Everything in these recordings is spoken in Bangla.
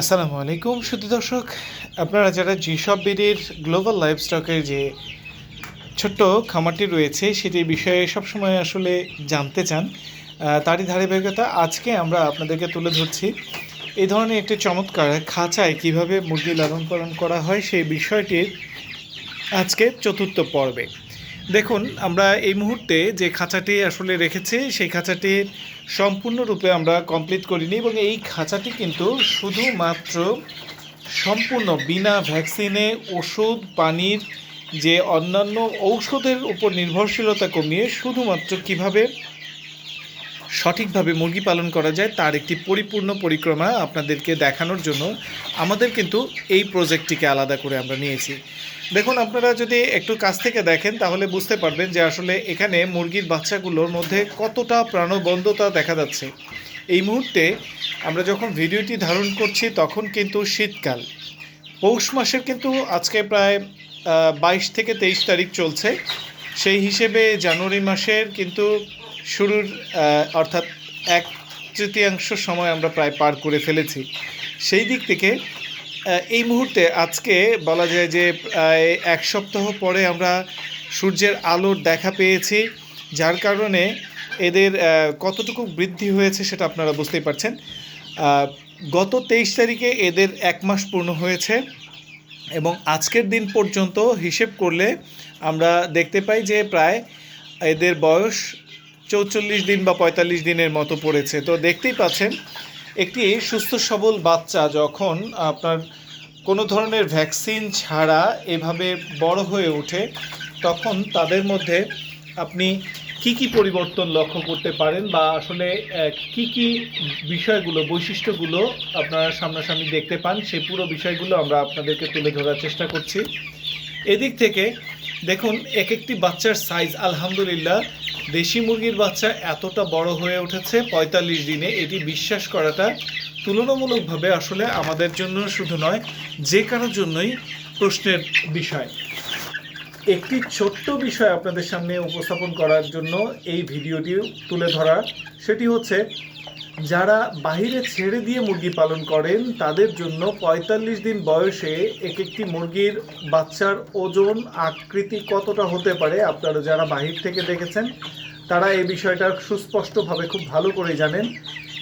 আসসালামু আলাইকুম, সুধী দর্শক। আপনারা যারা জিসব বিডির গ্লোবাল লাইফস্টকের যে ছোট্ট খামারটি রয়েছে সেটির বিষয়ে সবসময় আসলে জানতে চান তারই ধারাবাহিকতা আজকে আমরা আপনাদেরকে তুলে ধরছি। এই ধরনের একটি চমৎকার খাঁচায় কীভাবে মুরগি লালন পালন করা হয়, সেই বিষয়টির আজকে চতুর্থ পর্বে। দেখুন, আমরা এই মুহূর্তে যে খাঁচাটি আসলে রেখেছি, সেই খাঁচাটি সম্পূর্ণরূপে আমরা কমপ্লিট করিনি এবং এই খাঁচাটি কিন্তু শুধুমাত্র সম্পূর্ণ বিনা ভ্যাকসিনে ওষুধ, পানির যে অন্যান্য ঔষধের উপর নির্ভরশীলতা কমিয়ে শুধুমাত্র কীভাবে সঠিকভাবে মুরগি পালন করা যায়, তার একটি পরিপূর্ণ পরিক্রমা আপনাদেরকে দেখানোর জন্য আমাদের কিন্তু এই প্রজেক্টটিকে আলাদা করে আমরা নিয়েছি। দেখুন, আপনারা যদি একটু কাছ থেকে দেখেন, তাহলে বুঝতে পারবেন যে আসলে এখানে মুরগির বাচ্চাগুলোর মধ্যে কতটা প্রাণবন্ধতা দেখা যাচ্ছে। এই মুহূর্তে আমরা যখন ভিডিওটি ধারণ করছি, তখন কিন্তু শীতকাল। পৌষ মাসের কিন্তু আজকে প্রায় বাইশ থেকে তেইশ তারিখ চলছে। সেই হিসেবে জানুয়ারি মাসের কিন্তু শুরুর অর্থাৎ এক তৃতীয়াংশ সময় আমরা প্রায় পার করে ফেলেছি। সেই দিক থেকে এই মুহূর্তে আজকে বলা যায় যে এক সপ্তাহ পরে আমরা সূর্যের আলোর দেখা পেয়েছি, যার কারণে এদের কতটুকু বৃদ্ধি হয়েছে সেটা আপনারা বুঝতেই পারছেন। গত তেইশ তারিখে এদের এক মাস পূর্ণ হয়েছে এবং আজকের দিন পর্যন্ত হিসেব করলে আমরা দেখতে পাই যে প্রায় এদের বয়স চৌচল্লিশ দিন বা পঁয়তাল্লিশ দিনের মতো পড়েছে। তো দেখতেই পাচ্ছেন, একটি সুস্থ সবল বাচ্চা যখন আপনার কোনো ধরনের ভ্যাকসিন ছাড়া এভাবে বড় হয়ে ওঠে, তখন তাদের মধ্যে আপনি কি কি পরিবর্তন লক্ষ্য করতে পারেন বা আসলে কি কি বিষয়গুলো, বৈশিষ্ট্যগুলো আপনারা সামনাসামনি দেখতে পান সেই পুরো বিষয়গুলো আমরা আপনাদেরকে তুলে ধরার চেষ্টা করছি। এদিক থেকে দেখুন এক একটি বাচ্চার সাইজ আলহামদুলিল্লাহ। দেশি মুরগির বাচ্চা এতটা বড় হয়ে উঠেছে পঁয়তাল্লিশ দিনে, এটি বিশ্বাস করাটা তুলনামূলকভাবে আসলে আমাদের জন্য শুধু নয়, যে কারোর জন্যই প্রশ্নের বিষয়। একটি ছোট্ট বিষয় আপনাদের সামনে উপস্থাপন করার জন্য এই ভিডিওটি তুলে ধরা, সেটি হচ্ছে যারা বাহিরে ছেড়ে দিয়ে মুরগি পালন করেন, তাদের জন্য পঁয়তাল্লিশ দিন বয়সে এক একটি মুরগির বাচ্চার ওজন আকৃতি কতটা হতে পারে আপনারা যারা বাহির থেকে দেখেছেন, তারা এই বিষয়টা সুস্পষ্টভাবে খুব ভালো করে জানেন।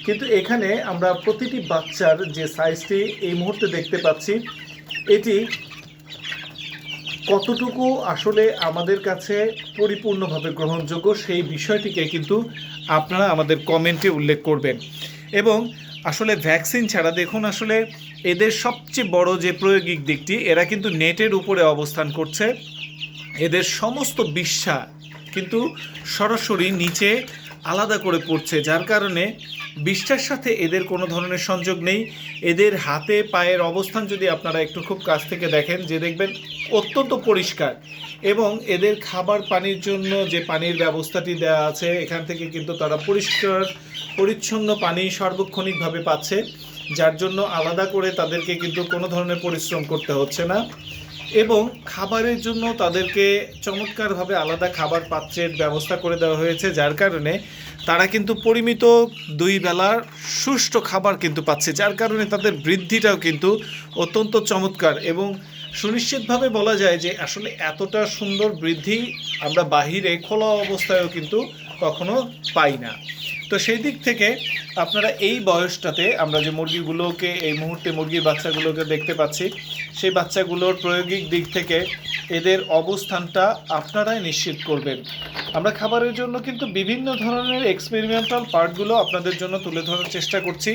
কিন্তু এখানে আমরা প্রতিটি বাচ্চার যে সাইজটি এই মুহূর্তে দেখতে পাচ্ছি, এটি কতটুকু আসলে আমাদের কাছে পরিপূর্ণভাবে গ্রহণযোগ্য সেই বিষয়টিকে কিন্তু আপনারা আমাদের কমেন্টে উল্লেখ করবেন। এবং আসলে ভ্যাকসিন ছাড়া দেখুন আসলে এদের সবচেয়ে বড় যে প্রয়োগিক দিকটি, এরা কিন্তু নেটের উপরে অবস্থান করছে। এদের সমস্ত বিশ্বা কিন্তু সরাসরি নিচে আলাদা করে পড়ছে, যার কারণে বিশ্বের সাথে এদের কোনো ধরনের সংযোগ নেই। এদের হাতে পায়ের অবস্থান যদি আপনারা একটু খুব কাছ থেকে দেখেন, যে দেখবেন অত্যন্ত পরিষ্কার এবং এদের খাবার পানির জন্য যে পানির ব্যবস্থাটি দেওয়া আছে, এখান থেকে কিন্তু তারা পরিষ্কার, পরিচ্ছন্ন পানি সার্বক্ষণিকভাবে পাচ্ছে, যার জন্য আলাদা করে তাদেরকে কিন্তু কোনো ধরনের পরিশ্রম করতে হচ্ছে না। এবং খাবারের জন্য তাদেরকে চমৎকারভাবে আলাদা খাবার পাত্রের ব্যবস্থা করে দেওয়া হয়েছে, যার কারণে তারা কিন্তু পরিমিত দুই বেলার সুষ্ঠু খাবার কিন্তু পাচ্ছে, যার কারণে তাদের বৃদ্ধিটাও কিন্তু অত্যন্ত চমৎকার। এবং সুনিশ্চিতভাবে বলা যায় যে আসলে এতটা সুন্দর বৃদ্ধি আমরা বাহিরে খোলা অবস্থায়ও কিন্তু কখনো পাই না। তো সেই দিক থেকে আপনারা এই বয়সটাতে আমরা যে মুরগিগুলোকে, এই মুহূর্তে মুরগির বাচ্চাগুলোকে দেখতে পাচ্ছি, সেই বাচ্চাগুলোর প্রায়োগিক দিক থেকে এদের অবস্থানটা আপনারাই নিশ্চিত করবেন। আমরা খাবারের জন্য কিন্তু বিভিন্ন ধরনের এক্সপেরিমেন্টাল পার্টগুলো আপনাদের জন্য তুলে ধরার চেষ্টা করছি,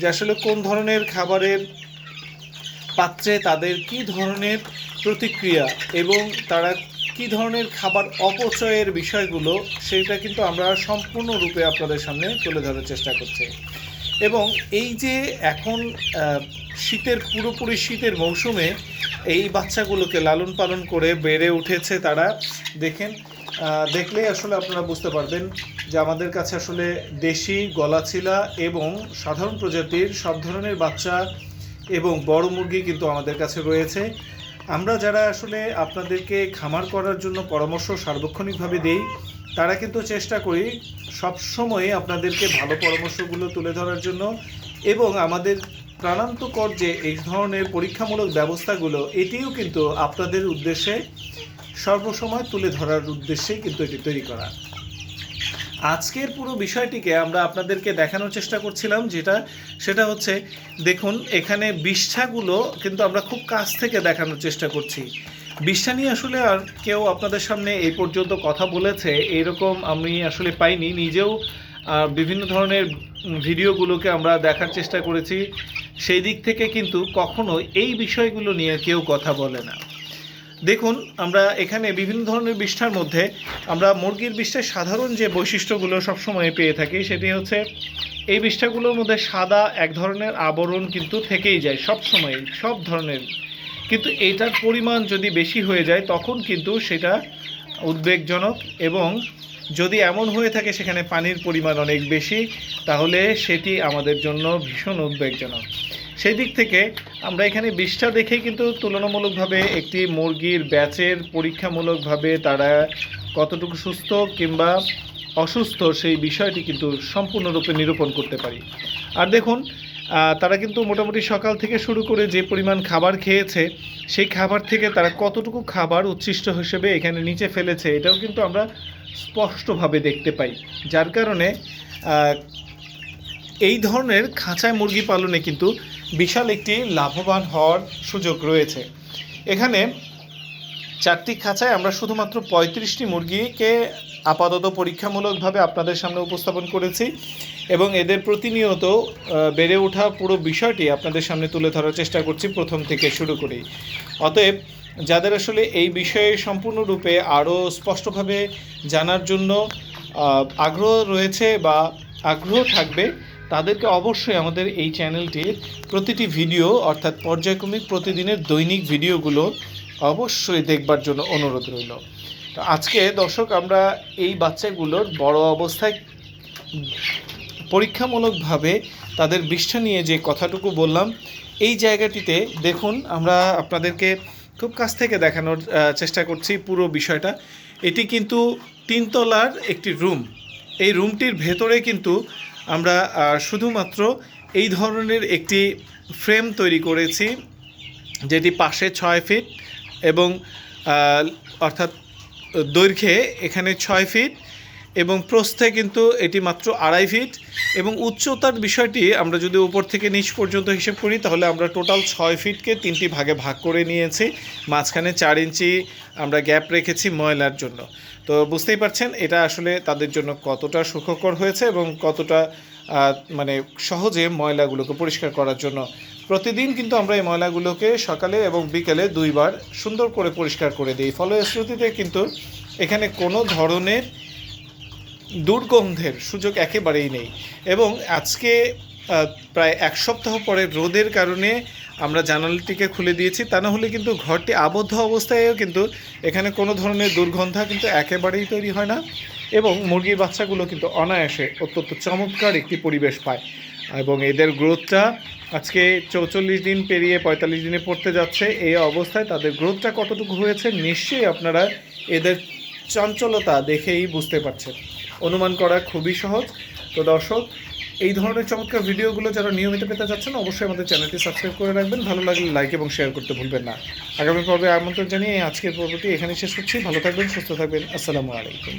যে আসলে কোন ধরনের খাবারের পাত্রে তাদের কি ধরনের প্রতিক্রিয়া এবং তারা কি ধরনের খাবার অপচয়ের বিষয়গুলো সেটা কিন্তু আমরা সম্পূর্ণরূপে আপনাদের সামনে তুলে ধরার চেষ্টা করছি। এবং এই যে এখন শীতের, পুরোপুরি শীতের মৌসুমে এই বাচ্চাগুলোকে লালন পালন করে বেড়ে উঠেছে তারা। দেখেন দেখলেই আসলে আপনারা বুঝতে পারবেন যে আমাদের কাছে আসলে দেশি গলাচিলা এবং সাধারণ প্রজাতির সব ধরনের বাচ্চা এবং বড় মুরগি কিন্তু আমাদের কাছে রয়েছে। আমরা যারা আসলে আপনাদেরকে খামার করার জন্য পরামর্শ সার্বক্ষণিকভাবে দেই, তারা কিন্তু চেষ্টা করি সব সময় আপনাদেরকে ভালো পরামর্শগুলো তুলে ধরার জন্য এবং আমাদের প্রাণান্তকর যে এই ধরনের পরীক্ষামূলক ব্যবস্থাগুলো, এটিও কিন্তু আপনাদের উদ্দেশ্যে সর্বসময় তুলে ধরার উদ্দেশ্যেই কিন্তু এটি তৈরি করা। আজকের পুরো বিষয়টিকে আমরা আপনাদেরকে দেখানোর চেষ্টা করছিলাম, যেটা, সেটা হচ্ছে, দেখুন, এখানে বিষ্ঠাগুলো কিন্তু আমরা খুব কাছ থেকে দেখানোর চেষ্টা করছি। বিষ্ঠা নিয়ে আসলে আর কেউ আপনাদের সামনে এই পর্যন্ত কথা বলেছে, এরকম আমি আসলে পাইনি। নিজেও বিভিন্ন ধরনের ভিডিওগুলোকে আমরা দেখার চেষ্টা করেছি। সেই দিক থেকে কিন্তু কখনো এই বিষয়গুলো নিয়ে কেউ কথা বলে না। দেখুন, আমরা এখানে বিভিন্ন ধরনের বিষ্ঠার মধ্যে আমরা মুরগির বিষ্ঠার সাধারণ যে বৈশিষ্ট্যগুলো সবসময় পেয়ে থাকি সেটি হচ্ছে এই বিষ্ঠাগুলোর মধ্যে সাদা এক ধরনের আবরণ কিন্তু থেকেই যায় সব সময় সব ধরনের। কিন্তু এটার পরিমাণ যদি বেশি হয়ে যায়, তখন কিন্তু সেটা উদ্বেগজনক এবং যদি এমন হয়ে থাকে সেখানে পানির পরিমাণ অনেক বেশি, তাহলে সেটি আমাদের জন্য ভীষণ উদ্বেগজনক। সেই দিক থেকে আমরা এখানে বিষ্ঠা দেখে কিন্তু তুলনামূলকভাবে একটি মুরগির ব্যাচের পরীক্ষামূলকভাবে তারা কতটুকু সুস্থ কিংবা অসুস্থ সেই বিষয়টি কিন্তু সম্পূর্ণরূপে নিরূপণ করতে পারি। আর দেখুন তারা কিন্তু মোটামুটি সকাল থেকে শুরু করে যে পরিমাণ খাবার খেয়েছে, সেই খাবার থেকে তারা কতটুকু খাবার উচ্ছিষ্ট হিসেবে এখানে নিচে ফেলেছে, এটাও কিন্তু আমরা স্পষ্টভাবে দেখতে পাই। যার কারণে এই ধরনের খাঁচায় মুরগি পালনে কিন্তু বিশাল একটি লাভবান হওয়ার সুযোগ রয়েছে। এখানে চারটি খাঁচায় আমরা শুধুমাত্র পঁয়ত্রিশটি মুরগিকে আপাতত পরীক্ষামূলকভাবে আপনাদের সামনে উপস্থাপন করেছি এবং এদের প্রতিনিয়ত বেড়ে ওঠা পুরো বিষয়টি আপনাদের সামনে তুলে ধরার চেষ্টা করছি প্রথম থেকে শুরু করেই। অতএব, যাদের আসলে এই বিষয়ে সম্পূর্ণরূপে আরও স্পষ্টভাবে জানার জন্য আগ্রহ রয়েছে বা আগ্রহ থাকবে তাদেরকে অবশ্যই আমাদের এই চ্যানেলটির প্রতিটি ভিডিও, অর্থাৎ পর্যায়ক্রমিক প্রতিদিনের দৈনিক ভিডিওগুলো অবশ্যই দেখবার জন্য অনুরোধ রইল। তো আজকে, দর্শক, আমরা এই বাচ্চাগুলোর বড় অবস্থায় পরীক্ষামূলকভাবে তাদের বিষ্ঠা নিয়ে যে কথাটুকু বললাম, এই জায়গাটিতে দেখুন, আমরা আপনাদেরকে খুব কাছ থেকে দেখানোর চেষ্টা করছি পুরো বিষয়টা। এটি কিন্তু তিনতলার একটি রুম। এই রুমটির ভেতরে কিন্তু আমরা শুধুমাত্র এই ধরনের একটি ফ্রেম তৈরি করেছি, যেটি পাশে ছয় ফিট এবং অর্থাৎ দৈর্ঘ্যে এখানে ছয় ফিট। এবং প্রস্থে কিন্তু এটি মাত্র আড়াই ফিট এবং উচ্চতার বিষয়টি আমরা যদি উপর থেকে নিচ পর্যন্ত হিসেব করি, তাহলে আমরা টোটাল ছয় ফিটকে তিনটি ভাগে ভাগ করে নিয়েছি। মাঝখানে চার ইঞ্চি আমরা গ্যাপ রেখেছি ময়লার জন্য। তো বুঝতেই পারছেন, এটা আসলে তাদের জন্য কতটা সুখকর হয়েছে এবং কতটা মানে সহজে ময়লাগুলোকে পরিষ্কার করার জন্য। প্রতিদিন কিন্তু আমরা এই ময়লাগুলোকে সকালে এবং বিকেলে দুইবার সুন্দর করে পরিষ্কার করে দিই। ফলশ্রুতিতে কিন্তু এখানে কোনো ধরনের দুর্গন্ধের সুযোগ একেবারেই নেই। এবং আজকে প্রায় এক সপ্তাহ পরে রোদের কারণে আমরা জানালাটিকে খুলে দিয়েছি। তা না হলে কিন্তু ঘরটি আবদ্ধ অবস্থায়ও কিন্তু এখানে কোনো ধরনের দুর্গন্ধা কিন্তু একেবারেই তৈরি হয় না এবং মুরগির বাচ্চাগুলো কিন্তু অনায়াসে অত্যন্ত চমৎকার একটি পরিবেশ পায়। এবং এদের গ্রোথটা আজকে চৌচল্লিশ দিন পেরিয়ে পঁয়তাল্লিশ দিনে পড়তে যাচ্ছে। এই অবস্থায় তাদের গ্রোথটা কতটুকু হয়েছে নিশ্চয়ই আপনারা এদের চঞ্চলতা দেখেই বুঝতে পারছেন। অনুমান করা খুবই সহজ। তো দর্শক, এই ধরনের চমৎকার ভিডিওগুলো যারা নিয়মিত পেতে চাচ্ছেন, অবশ্যই আমাদের চ্যানেলটি সাবস্ক্রাইব করে রাখবেন। ভালো লাগলে লাইক এবং শেয়ার করতে ভুলবেন না। আগামী পর্বে আমন্ত্রণ জানিয়ে আজকের পর্বটি এখানে শেষ করছি। ভালো থাকবেন, সুস্থ থাকবেন। আসসালামু আলাইকুম।